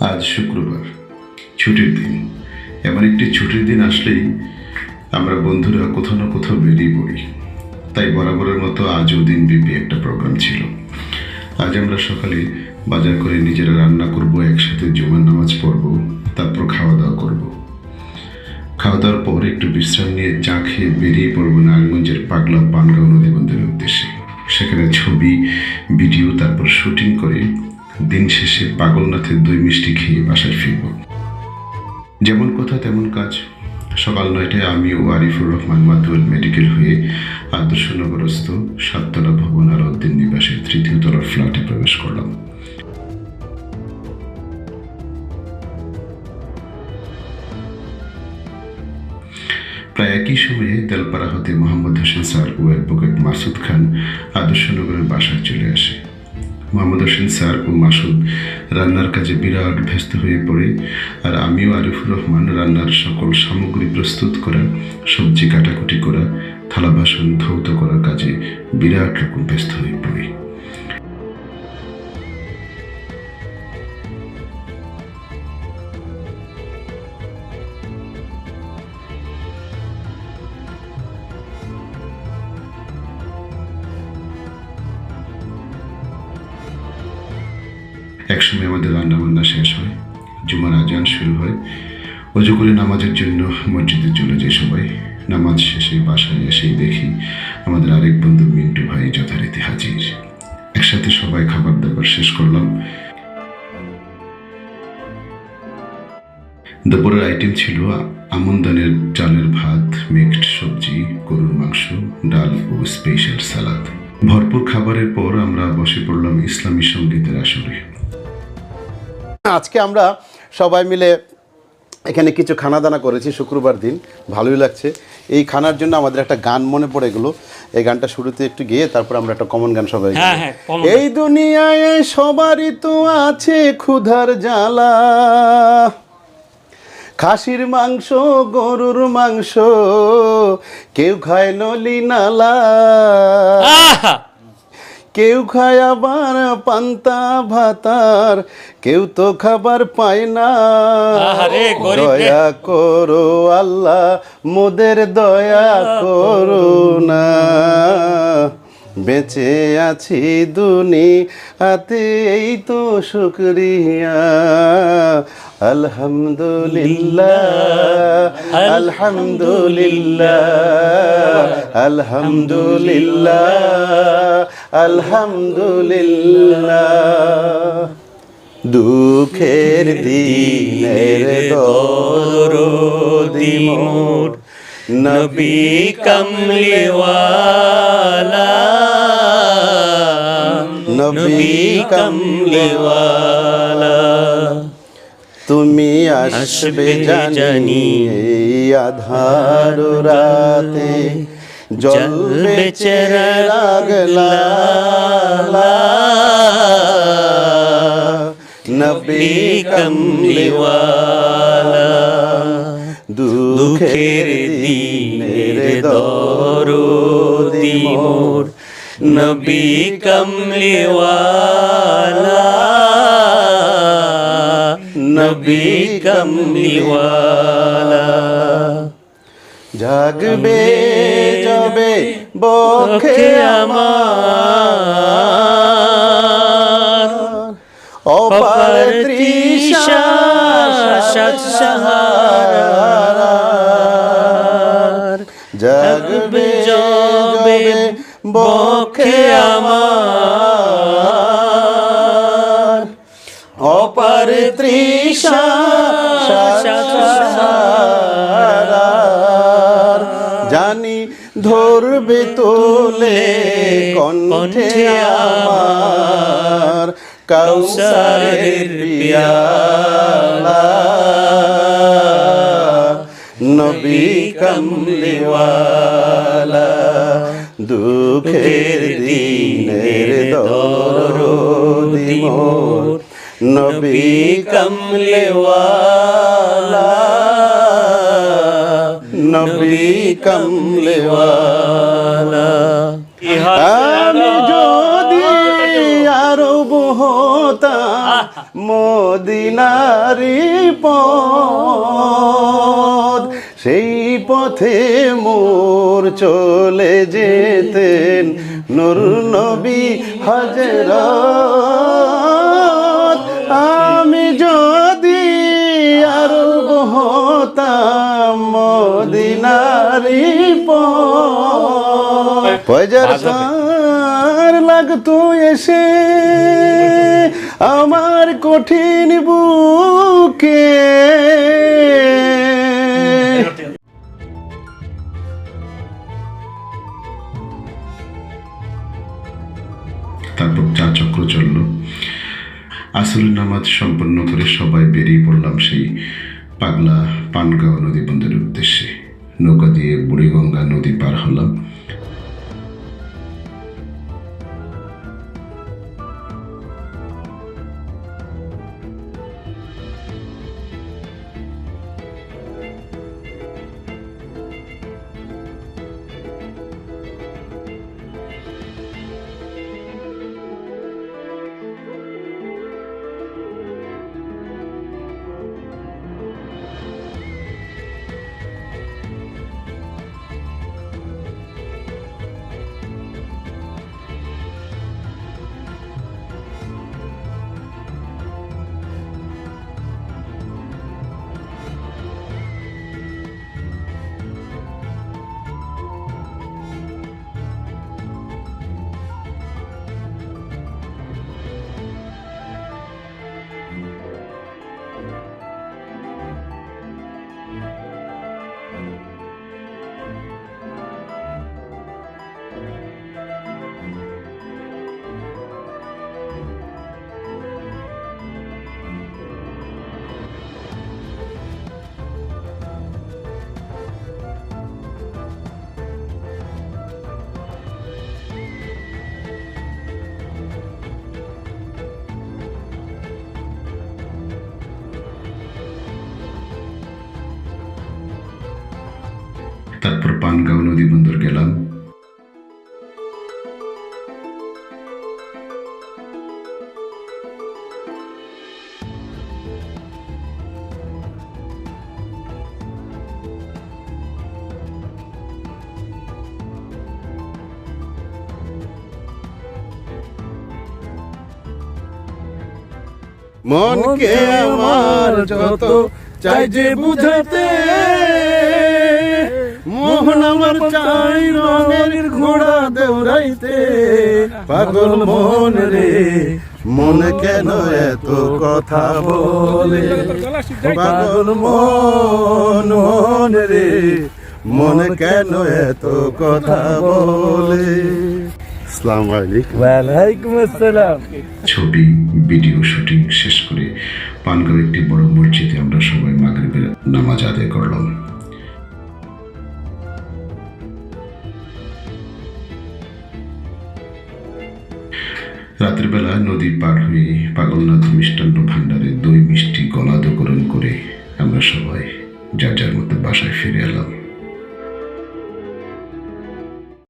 আজ শুক্রবার, ছুটির দিন। এমন একটি ছুটির দিন আসলেই আমরা বন্ধুরা কোথাও না কোথাও বেরিয়ে পড়ি। তাই বরাবরের মতো আজও দিনব্যাপী একটা প্রোগ্রাম ছিল। আজ আমরা সকালে বাজার করে নিজেরা রান্না করব, একসাথে জুমার নামাজ পড়ব, তারপর খাওয়া দাওয়া করব। খাওয়া দাওয়ার পর একটু বিশ্রাম নিয়ে চা খেয়ে বেরিয়ে পড়ব নারায়ণগঞ্জের পাগলা পানগাঁও নদীবন্ধের উদ্দেশ্যে। সেখানে ছবি, ভিডিও, তারপর শুটিং করে দিন শেষে পাগলনাথের দই মিষ্টি খেয়ে বাসায় ফিরব। যেমন কথা, তেমন কাজ। সকাল নয়টায় আমি ও আরিফুর রহমান মাতুয়াল মেডিকেল হয়ে আদর্শনগরস্থ সাততলা ভবন আলাউদ্দিন নিবাসের তৃতীয় তলার ফ্ল্যাটে প্রবেশ করলাম। প্রায় একই সময়ে তেলপাড়া হতে মোহাম্মদ হোসেন স্যার ও অ্যাডভোকেট মাসুদ খান আদর্শনগরের বাসায় চলে আসে। মোহাম্মদ হোসেন স্যার ও মাসুদ রান্নার কাজে বিরাট ব্যস্ত হয়ে পড়ে, আর আমিও আরিফুর রহমান রান্নার সকল সামগ্রী প্রস্তুত করা, সবজি কাটাকুটি করা, থালা বাসন ধৌত করার কাজে বিরাট রকম ব্যস্ত হয়ে পড়ি। একসময় আমাদের রান্নাবান্না শেষ হয়, জুমার আজান শুরু হয়। অজু করে নামাজের জন্য মসজিদে চলে যায় সবাই। নামাজ শেষে বাসায় এসেই দেখি আমাদের আরেক বন্ধু মিন্টু ভাই যথারীতি হাজির। একসাথে সবাই খাবার দাবার শেষ করলাম। দুপুরের আইটেম ছিল আমন্দানের চালের ভাত মিক্সড সবজি, গরুর মাংস, ডাল ও স্পেশাল সালাদ ভরপুর খাবারের পর আমরা বসে পড়লাম ইসলামী সঙ্গীতের আসরে। আজকে আমরা সবাই মিলে এখানে কিছু খানা দানা করেছি শুক্রবার দিন। ভালোই লাগছে। এই খানার জন্য আমাদের একটা গান মনে পড়ে গেলো। এই গানটা শুরুতে একটু গিয়ে তারপর আমরা একটা কমন গান সবাই। হ্যাঁ, হ্যাঁ, এই দুনিয়ায় সবারই তো আছে ক্ষুধার জ্বালা। খাসির মাংস গরুর মাংস কেউ খায় নলি নালা! কেউ খায় আবার পান্তা ভাতার কেউ তো খাবার পায় না। দয়া করো আল্লাহ মোদের দয়া করো না। বেঁচে আছি দুনিয়াতে এই তো শুক্রিয়া। আলহামদুলিল্লাহ। আলহামদুলিল্লাহ আলহামদুলিল্লাহ। আলহামদুলিল্লাহ। দুঃখের দিনের দরদি মোর নবী কমলিওয়ালা। নবী কমলিওয়ালা। তুমি আসবে জানি আধার রাতে। জ্বলবে চেরা লাগলা নবী কমলিওয়ালা। দুঃখের দিনের দরদি মোর। নবী কমলিওয়ালা। নবী কমলিওয়ালা। জাগবে যাবে বখে আমার। অপার তৃষা সাত সাহারার। জাগবে যাবে বখে আমার ধরবে তোলে কণ্ঠে আমার কাউসারের পিয়ালা। নবী কমলিওয়ালা দুঃখের দিনের দরদি মোর। নবী কমলিওয়ালা। নবী কমলিওয়ালা। আমি যদি আরব হতাম মদিনারি পথ সেই পথে মোর চলে যেতেন নুর নবী হজরত আমি যদি আর হতাম মদিনারি পয়জার সার লাগতো এসে আমার কঠিন বুকে। তারপর চা চক্র চলল। আসরের নামাজ সম্পন্ন করে সবাই বেরিয়ে পড়লাম সেই পাগলা পানগাঁও নদী বন্দরের উদ্দেশ্যে। নৌকা দিয়ে বুড়িগঙ্গা নদী পার হলাম। তারপর পানগাঁও নদী বন্দর গেলাম মনকে আমার যত চাই যে বুঝাতে মোহন আমার চাই রঙের ঘোড়া দৌড়াইতে পাগল মন রে মন কেন এত কথা বলে? পাগল মন মন রে মন কেন এত কথা বলে? আসসালামু আলাইকুম। ওয়ালাইকুম আসসালাম। ছবি ভিডিও শুটিং শেষ করে পানগাঁও একটি বড় মসজিদে আমরা সবাই মাগরিবের নামাজ আদায় করলাম। রাতের বেলা নদী পার হয়ে পাগলনাথ মিষ্টান্ন ভাণ্ডারে দই মিষ্টি গলাদকরণ করে আমরা সবাই যার যার মতো বাসায় ফিরে এলাম।